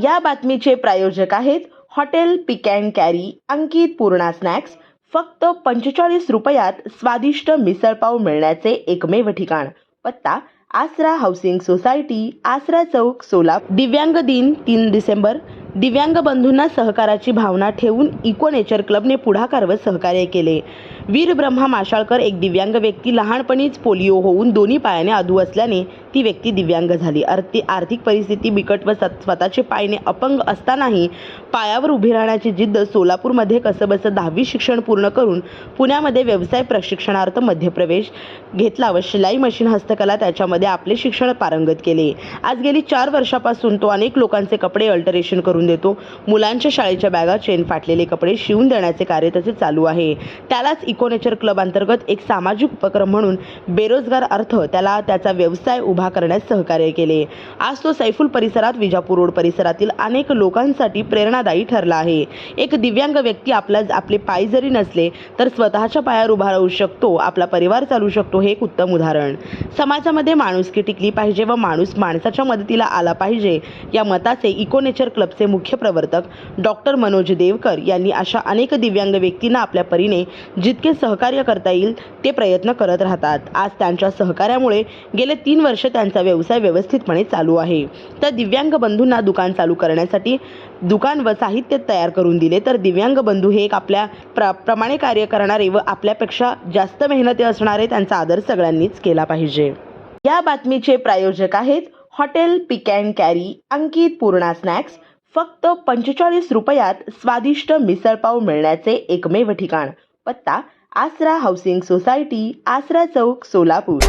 या बातमीचे प्रायोजक आहेत hotel pick and carry Ankit Purna snacks. फक्त पंचेचाळीस रुपयात स्वादिष्ट मिसळपाव मिळण्याचे एकमेव ठिकाण. पत्ता आसरा हाऊसिंग सोसायटी आसरा चौक सोलापूर दिव्यांग दिन तीन डिसेंबर. दिव्यांग बंधूंना सहकाराची भावना ठेवून इको नेचर क्लबने पुढाकार व सहकार्य केले. वीर ब्रह्मा माशाळकर एक दिव्यांग व्यक्ती लहानपणीच पोलिओ होऊन दोन्ही पायाने अधू असल्याने ती व्यक्ती दिव्यांग झाली. आर्थिक आर्थिक परिस्थिती बिकट व सत- स्वतःचे पायने अपंग असतानाही पायावर उभी राहण्याची जिद्द सोलापूरमध्ये कसंबसं दहावी शिक्षण पूर्ण करून पुण्यामध्ये व्यवसाय प्रशिक्षणार्थ मध्यप्रवेश घेतला व शिलाई मशीन हस्तकला त्याच्यामध्ये आपले शिक्षण पारंगत केले. आज गेली चार वर्षापासून तो अनेक लोकांचे कपडे अल्टरेशन करून देतो. मुलांच्या शाळेच्या बॅगा चेन फाटलेले कपडे शिवून देण्याचे कार्य त्याचे चालू आहे. त्यालाच इकोनेचर क्लब अंतर्गत एक सामाजिक उपक्रम म्हणून बेरोजगार अर्थ त्याला त्याचा व्यवसाय उभा करण्यास सहकार्य केले. आज तो सैफुल परिसरात विजापूर रोड परिसरातील अनेक लोकांसाठी प्रेरणादायी ठरला आहे. एक दिव्यांग व्यक्ती आपला आपले पाय जरी नसले तर स्वतःच्या पायावर उभा राहू शकतो आपला परिवार चालू शकतो हे एक उत्तम उदाहरण. समाजामध्ये माणुसकी टिकली पाहिजे व माणूस माणसाच्या मदतीला आला पाहिजे या मताचे इकोनेचर क्लबचे मुख्य प्रवर्तक डॉक्टर मनोज देवकर यांनी अशा अनेक दिव्यांग व्यक्तींना आपल्या परीने जितके सहकार्य करता येईल ते प्रयत्न करत राहतात. आज त्यांच्या सहकार्यामुळे गेले तीन वर्ष त्यांचा व्यवसाय व्यवस्थितपणे चालू आहे. तर दिव्यांग बंधूंना दुकान चालू करण्यासाठी दुकान व साहित्य तयार करून दिले. तर दिव्यांग बंधू हे एक आपल्या प्र प्रमाणे कार्य करणारे व आपल्यापेक्षा जास्त मेहनती असणारे त्यांचा आदर सगळ्यांनीच केला पाहिजे. या बातमीचे प्रायोजक आहेत hotel pick and carry Ankit Purna snacks. फक्त पंचेचाळीस रुपयात स्वादिष्ट मिसळपाव मिळण्याचे एकमेव ठिकाण. पत्ता आसरा हाऊसिंग सोसायटी आसरा चौक सोलापूर.